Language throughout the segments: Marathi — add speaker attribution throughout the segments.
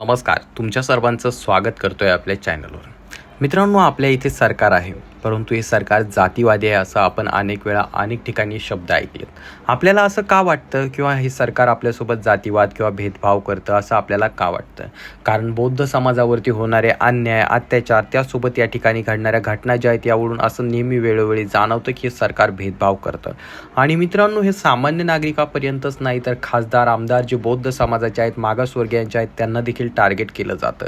Speaker 1: नमस्कार. तुमच्या सर्वांचं स्वागत करतो आहे आपल्या चॅनलवर. मित्रांनो आपल्या इथे सरकार आहे. परंतु हे सरकार जातीवादी आहे असं आपण अनेक वेळा अनेक ठिकाणी शब्द ऐकलेत. आपल्याला असं का वाटतं किंवा हे सरकार आपल्यासोबत जातीवाद किंवा भेदभाव करतं असं आपल्याला का वाटतं? कारण बौद्ध समाजावरती होणारे अन्याय अत्याचार त्यासोबत या ठिकाणी घडणाऱ्या घटना ज्या आहेत यावरून असं नेहमी वेळोवेळी जाणवतं की हे सरकार भेदभाव करतं. आणि मित्रांनो हे सामान्य नागरिकापर्यंतच नाही तर खासदार आमदार जे बौद्ध समाजाचे आहेत मागासवर्गीयांचे आहेत त्यांना देखील टार्गेट केलं जातं.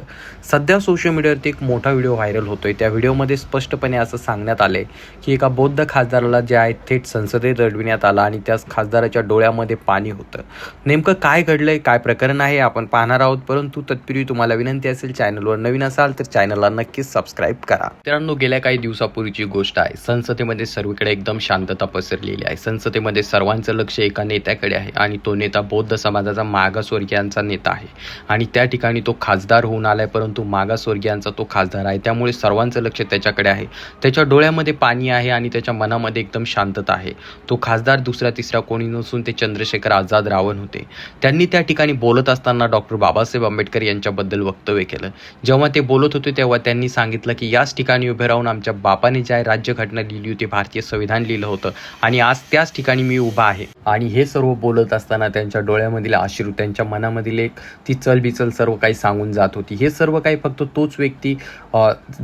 Speaker 1: सध्या सोशल मीडियावरती एक मोठा व्हिडिओ व्हायरल होतोय. त्या व्हिडिओमध्ये स्पष्टपणे असं सांगण्यात आले की एका बौद्ध खासदाराला जे आहे थेट संसदेत रडविण्यात आला आणि त्याच खासदाराच्या डोळ्यामध्ये पाणी होतं. नेमकं काय घडलंय? काय प्रकरण आहे? आपण पाहणार आहोत. परंतु तत्पूर्वी तुम्हाला विनंती असेल चॅनलवर नवीन असाल तर चॅनलला नक्कीच सबस्क्राईब करा. मित्रांनो गेल्या काही दिवसापूर्वीची गोष्ट आहे. संसदेमध्ये सर्वीकडे एकदम शांतता पसरलेली आहे. संसदेमध्ये सर्वांचं लक्ष एका नेत्याकडे आहे आणि तो नेता बौद्ध समाजाचा मागासवर्गीयांचा नेता आहे. आणि त्या ठिकाणी तो खासदार होऊन आलाय परंतु मागासवर्गीयांचा तो खासदार आहे. त्यामुळे सर्वांचं लक्ष त्याच्याकडे आहे. त्याच्या डोळ्यामध्ये पाणी आहे आणि त्याच्या मनामध्ये एकदम शांतता आहे. तो खासदार दुसरा तिसरा कोणी नसून ते चंद्रशेखर आझाद रावण होते. त्यांनी त्या ठिकाणी बोलत असताना डॉक्टर बाबासाहेब आंबेडकर यांच्याबद्दल वक्तव्य केलं. जेव्हा ते बोलत होते तेव्हा त्यांनी सांगितलं की याच ठिकाणी उभे राहून आमच्या बापाने ज्या राज्यघटना लिहिली होती भारतीय संविधान लिहिलं होतं आणि आज त्याच ठिकाणी मी उभा आहे. आणि हे सर्व बोलत असताना त्यांच्या डोळ्यामधील आश्रू त्यांच्या मनामधील एक ती चलबिचल सर्व काही सांगून जात होती. हे सर्व काही फक्त तोच व्यक्ती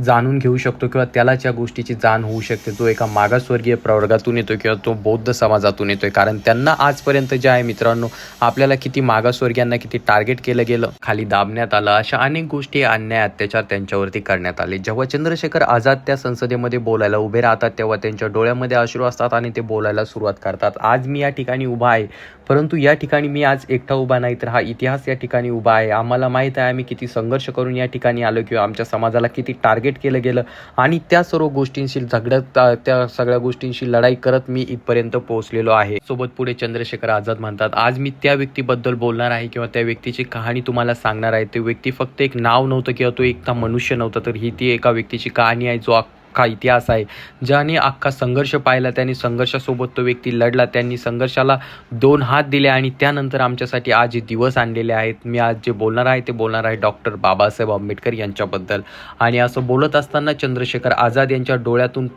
Speaker 1: जाणून घेऊ शकतो किंवा त्याला ज्या गोष्टी गोष्टीची जाण होऊ शकते. जो एका मागासवर्गीय प्रवर्गातून येतो किंवा तो बौद्ध समाजातून येतोय. कारण त्यांना आजपर्यंत जे आहे मित्रांनो आपल्याला किती मागासवर्गीयांना किती टार्गेट केलं गेलं खाली दाबण्यात आलं अशा अनेक गोष्टी अन्याय अत्याचार त्यांच्यावरती करण्यात आले. जेव्हा चंद्रशेखर आझाद त्या संसदेमध्ये बोलायला उभे राहतात तेव्हा त्यांच्या डोळ्यामध्ये अश्रू असतात आणि ते बोलायला सुरुवात करतात. आज मी या ठिकाणी उभा आहे. परंतु या ठिकाणी मी आज एकटा उभा नाही तर हा इतिहास या ठिकाणी उभा आहे. आम्हाला माहीत आहे आम्ही किती संघर्ष करून या ठिकाणी आलो किंवा आमच्या समाजाला किती टार्गेट केलं गेलं. आणि त्या सर्व गोष्टींशी झगडत त्या सगळ्या गोष्टींशी लढाई करत मी इथपर्यंत पोहोचलेलो आहे. सोबत पुढे चंद्रशेखर आझाद म्हणतात आज मी त्या व्यक्तीबद्दल बोलणार आहे किंवा त्या व्यक्तीची कहाणी तुम्हाला सांगणार आहे. ते व्यक्ती फक्त एक नाव नव्हतं किंवा तो एकटा मनुष्य नव्हता तर ही ती एका व्यक्तीची कहाणी आहे जो अख्खा इतिहास आहे. ज्याने अख्खा संघर्ष पाहिला त्याने संघर्षासोबत तो व्यक्ती लढला त्यांनी संघर्षाला दोन हात दिले आणि त्यानंतर आमच्यासाठी आज हे दिवस आणलेले आहेत. मी आज जे बोलणार आहे ते बोलणार आहे डॉक्टर बाबासाहेब आंबेडकर यांच्याबद्दल. आणि असं बोलत असताना चंद्रशेखर आझाद यांच्या डोळ्यातून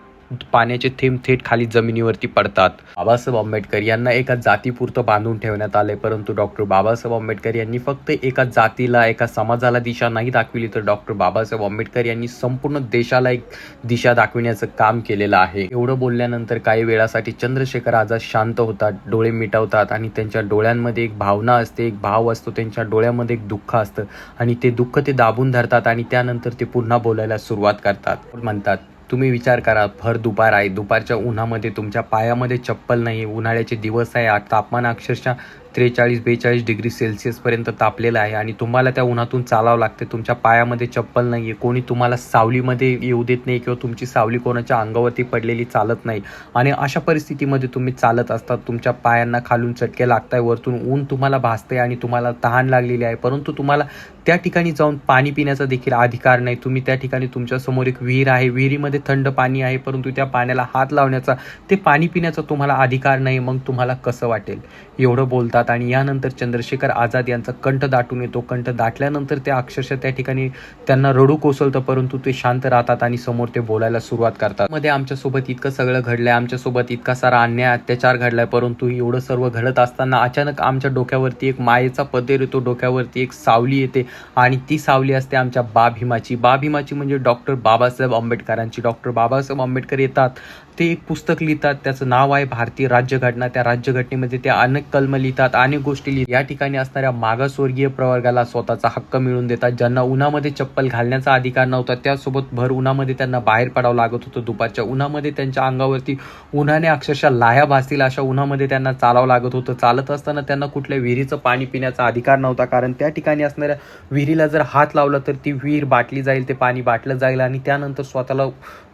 Speaker 1: पाण्याचे थेंब थेट खाली जमिनीवरती पडतात. बाबासाहेब आंबेडकर यांना एका जातीपुरतं बांधून ठेवण्यात आले परंतु डॉक्टर बाबासाहेब आंबेडकर यांनी फक्त एका जातीला एका समाजाला दिशा नाही दाखविली तर डॉक्टर बाबासाहेब आंबेडकर यांनी संपूर्ण देशाला एक दिशा दाखविण्याचं काम केलेलं आहे. एवढं बोलल्यानंतर काही वेळासाठी चंद्रशेखर आझाद शांत होतात डोळे मिटवतात आणि त्यांच्या डोळ्यांमध्ये एक भावना असते एक भाव असतो त्यांच्या डोळ्यामध्ये एक दुःख असतं आणि ते दुःख ते दाबून धरतात आणि त्यानंतर ते पुन्हा बोलायला सुरुवात करतात. म्हणतात तुम्ही विचार करा भर दुपार आहे. दुपारच्या उन्हामध्ये तुमच्या पायामध्ये चप्पल नाही उन्हाळ्याचे दिवस आहे. तापमान अक्षरशः त्रेचाळीस बेचाळीस डिग्री सेल्सिअसपर्यंत तापलेलं आहे आणि तुम्हाला त्या उन्हातून चालावं लागते तुमच्या पायामध्ये चप्पल नाही आहे कोणी तुम्हाला सावलीमध्ये येऊ देत नाही किंवा तुमची सावली कोणाच्या अंगावरती पडलेली चालत नाही. आणि अशा परिस्थितीमध्ये तुम्ही चालत असतात. तुमच्या पायांना खालून चटके लागताय. वरतून ऊन तुम्हाला भासते आणि तुम्हाला तहान लागलेली आहे. परंतु तुम्हाला त्या ठिकाणी जाऊन पाणी पिण्याचा देखील अधिकार नाही. तुम्ही त्या ठिकाणी तुमच्यासमोर एक विहीर आहे. विहिरीमध्ये थंड पाणी आहे. परंतु त्या पाण्याला हात लावण्याचा ते पाणी पिण्याचा तुम्हाला अधिकार नाही. मग तुम्हाला कसं वाटेल? एवढं होतात आणि यानंतर चंद्रशेखर आझाद यांचा कंठ दाटून येतो. कंठ दाटल्यानंतर ते अक्षरशः त्या ठिकाणी त्यांना रडू कोसळतं परंतु ते शांत राहतात आणि समोर ते बोलायला सुरुवात करतात. मध्ये आमच्यासोबत इतकं सगळं घडलंय आमच्यासोबत इतका सारा अन्याय अत्याचार घडलाय परंतु एवढं सर्व घडत असताना अचानक आमच्या डोक्यावरती एक मायेचा पदेर येतो डोक्यावरती एक सावली येते आणि ती सावली असते आमच्या बा भीमाची बा भीमाची म्हणजे डॉक्टर बाबासाहेब आंबेडकरांची. डॉक्टर बाबासाहेब आंबेडकर येतात ते एक पुस्तक लिहितात त्याचं नाव आहे भारतीय राज्यघटना. त्या राज्यघटनेमध्ये ते अनेक कलम लिहितात. अनेक गोष्टी या ठिकाणी असणाऱ्या मागासवर्गीय प्रवर्गाला स्वतःचा हक्क मिळवून देतात. ज्यांना उन्हामध्ये चप्पल घालण्याचा अधिकार नव्हता त्यासोबत भर उन्हामध्ये त्यांना बाहेर पडावं लागत होतं दुपारच्या उन्हामध्ये. त्यांच्या अंगावरती उन्हाने अक्षरशः लाया भासतील अशा उन्हामध्ये त्यांना चालावं लागत होतं. चालत असताना त्यांना कुठल्या विहिरीचं पाणी पिण्याचा अधिकार नव्हता कारण त्या ठिकाणी असणाऱ्या विहिरीला जर हात लावला तर ती विहीर बाटली जाईल ते पाणी बाटलं जाईल आणि त्यानंतर स्वतःला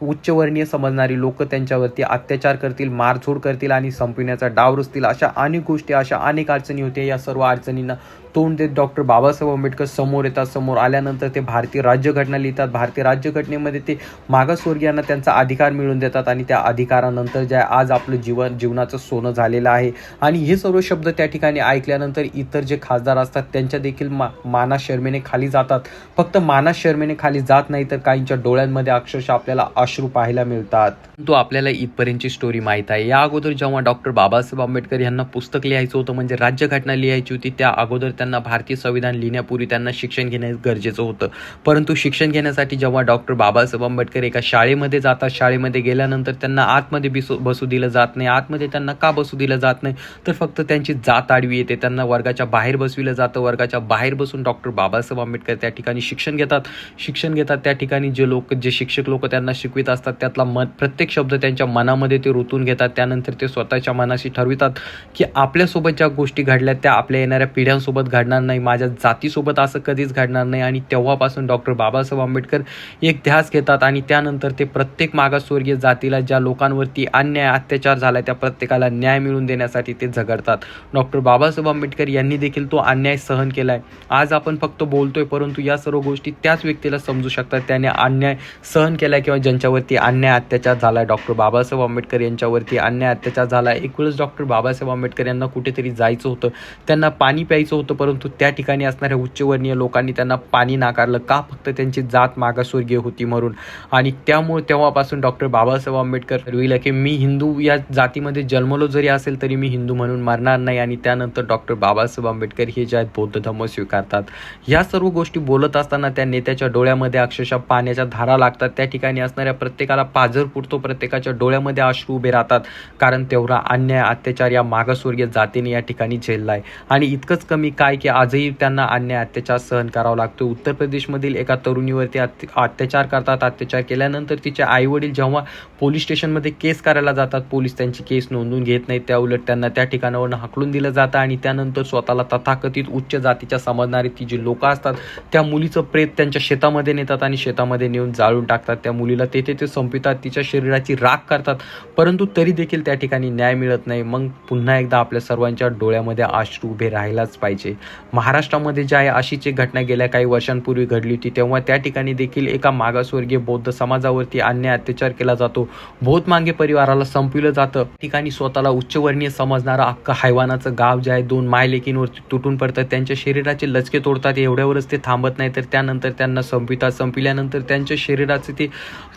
Speaker 1: उच्चवर्णीय समजणारी लोक त्यांच्यावरती अत्याचार करतील मारझोड करतील आणि संपविण्याचा डाव रचतील अशा अनेक गोष्टी अशा अनेक अडचणी होते या सर्व अडचणींना तोंड देत डॉक्टर बाबासाहेब आंबेडकर समोर येतात समोर आल्यानंतर ते भारतीय राज्यघटना लिहितात. भारतीय राज्यघटनेमध्ये ते मागासवर्गीयांना त्यांचा अधिकार मिळवून देतात आणि त्या अधिकारानंतर जे आज आपलं जीवन जीवनाचं सोनं झालेलं आहे. आणि हे सर्व शब्द त्या ठिकाणी ऐकल्यानंतर इतर जे खासदार असतात त्यांच्या देखील मा माना शर्मेने खाली जातात. फक्त माना शर्मेने खाली जात नाही तर काहींच्या डोळ्यांमध्ये अक्षरशः आपल्याला अश्रू पाहायला मिळतात. तो आपल्याला इथपर्यंतची स्टोरी माहीत आहे. या अगोदर जेव्हा डॉक्टर बाबासाहेब आंबेडकर यांना पुस्तक लिहायचं होतं म्हणजे राज्यघटना लिहायची होती त्या अगोदर त्यांना भारतीय संविधान लिहिण्यापूर्वी त्यांना शिक्षण घेणे गरजेचं होतं. परंतु शिक्षण घेण्यासाठी जेव्हा डॉक्टर बाबासाहेब आंबेडकर एका शाळेमध्ये जातात शाळेमध्ये गेल्यानंतर त्यांना आतमध्ये बिसू बसू दिलं जात नाही. आतमध्ये त्यांना का बसू दिलं जात नाही? तर फक्त त्यांची जात आडवी येते. त्यांना वर्गाच्या बाहेर बसविलं जातं. वर्गाच्या बाहेर बसून डॉक्टर बाबासाहेब आंबेडकर त्या ठिकाणी शिक्षण घेतात. शिक्षण घेतात त्या ठिकाणी जे लोक जे शिक्षक लोक त्यांना शिकवित असतात त्यातला मन प्रत्येक शब्द त्यांच्या मनामध्ये ते रुतून घेतात. त्यानंतर ते स्वतःच्या मनाशी ठरवितात की आपल्यासोबत ज्या गोष्टी घडल्या त्या आपल्या येणाऱ्या पिढ्यांसोबत घडणार नाही माझ्या जातीसोबत असं कधीच घडणार नाही आणि तेव्हापासून डॉक्टर बाबासाहेब आंबेडकर एक ध्यास घेतात आणि त्यानंतर ते प्रत्येक मागासवर्गीय जातीला ज्या लोकांवरती अन्याय अत्याचार झाला त्या प्रत्येकाला न्याय मिळवून देण्यासाठी ते झगडतात. डॉक्टर बाबासाहेब आंबेडकर यांनी देखील तो अन्याय सहन केलाय. आज आपण फक्त बोलतोय परंतु या सर्व गोष्टी त्याच व्यक्तीला समजू शकतात. त्याने अन्याय सहन केलाय किंवा ज्यांच्यावरती अन्याय अत्याचार झालाय डॉक्टर बाबासाहेब आंबेडकर यांच्यावरती अन्याय अत्याचार झाला एक वेळेस डॉक्टर बाबासाहेब आंबेडकर यांना कुठेतरी जायचं होतं. त्यांना पाणी प्यायचं होतं परंतु त्या ठिकाणी असणाऱ्या उच्चवर्णीय लोकांनी त्यांना पाणी नाकारलं का? फक्त त्यांची जात मागासवर्गीय होती म्हणून. आणि त्यामुळे तेव्हापासून डॉक्टर बाबासाहेब आंबेडकर ठरविलं की मी हिंदू या जातीमध्ये जन्मलो जरी असेल तरी मी हिंदू म्हणून मरणार नाही. आणि त्यानंतर डॉक्टर बाबासाहेब आंबेडकर हे जे आहेत बौद्ध धर्म स्वीकारतात. या सर्व गोष्टी बोलत असताना त्या नेत्याच्या डोळ्यामध्ये अक्षरशः पाण्याच्या धारा लागतात. त्या ठिकाणी असणाऱ्या प्रत्येकाला पाझर पुरतो प्रत्येकाच्या डोळ्यामध्ये अश्रू उभे राहतात. कारण तेवढा अन्याय अत्याचार या मागासवर्गीय जातीने या ठिकाणी झेललाय. आणि इतकंच कमी काय की आजही त्यांना अन्याय अत्याचार सहन करावा लागतो उत्तर प्रदेशमधील एका तरुणीवरती अत्य- अत्याचार करतात. अत्याचार केल्यानंतर तिचे आई वडील जेव्हा पोलीस स्टेशनमध्ये केस करायला जातात पोलीस त्यांची केस नोंदवून घेत नाहीत. त्या उलट त्यांना त्या ठिकाणावरून हाकलून दिलं जातं आणि त्यानंतर स्वतःला तथाकथित उच्च जातीच्या समजणारी ती जी लोकं असतात त्या मुलीचं प्रेत त्यांच्या शेतामध्ये नेतात आणि शेतामध्ये नेऊन जाळून टाकतात. त्या मुलीला तेथे ते संपितात तिच्या शरीराची राख करतात. परंतु तरी देखील त्या ठिकाणी न्याय मिळत नाही. मग पुन्हा एकदा आपल्या सर्वांच्या डोळ्यामध्ये अश्रू उभे राहायलाच पाहिजे. महाराष्ट्रामध्ये जे आहे अशीच एक घटना गेल्या काही वर्षांपूर्वी घडली होती. तेव्हा त्या ठिकाणी देखील एका मागासवर्गीय बौद्ध समाजावरती अन्याय अत्याचार केला जातो. बहुत मागे परिवाराला संपविलं जातं. ठिकाणी स्वतःला उच्चवर्णीय समजणारा अख्खं हैवानाचं गाव जे आहे दोन मायलेकींवरती तुटून पडतात त्यांच्या शरीराचे लचके तोडतात. एवढ्यावरच ते थांबत नाही. तर त्यानंतर त्यांना संपितात संपल्यानंतर त्यांच्या शरीराचे ते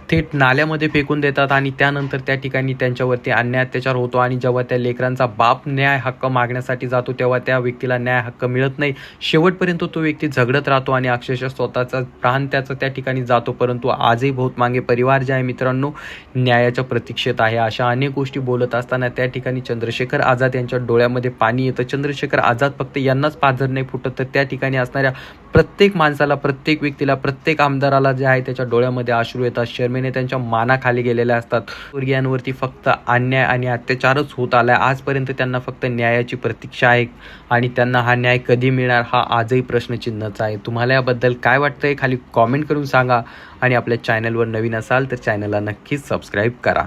Speaker 1: थेट नाल्यामध्ये फेकून देतात आणि त्यानंतर त्या ठिकाणी त्यांच्यावरती अन्याय अत्याचार होतो. आणि जेव्हा त्या लेकरांचा बाप न्याय हक्क मागण्यासाठी जातो तेव्हा त्या व्यक्तीला न्याय हक्क मिळत नाही. शेवटपर्यंत तो व्यक्ती झगडत राहतो आणि अक्षरशः स्वतःचा प्राण त्याचा त्या ठिकाणी जातो. परंतु आजही बहुत मागे परिवार जे आहे मित्रांनो न्यायाच्या प्रतीक्षेत आहे. अशा अनेक गोष्टी बोलत असताना त्या ठिकाणी चंद्रशेखर आझाद यांच्या डोळ्यामध्ये पाणी येतं. चंद्रशेखर आझाद फक्त यांनाच पाझर नाही फुटत तर त्या ठिकाणी असणाऱ्या प्रत्येक माणसाला प्रत्येक व्यक्तीला प्रत्येक आमदाराला जे आहे त्याच्या डोळ्यामध्ये अश्रू येतात. शर्मेने त्यांच्या मानाखाली गेलेल्या असतात. वर्गीयांवरती फक्त अन्याय आणि अत्याचारच होत आलाय. आजपर्यंत त्यांना फक्त न्यायाची प्रतीक्षा आहे आणि त्यांना हा न्याय न्याय कधी मिळणार हा आजही प्रश्नचिन्हच आहे. तुम्हाला याबद्दल काय वाटतंय खाली कॉमेंट करून सांगा आणि आपल्या चॅनलवर नवीन असाल तर चॅनलला नक्कीच सबस्क्राईब करा.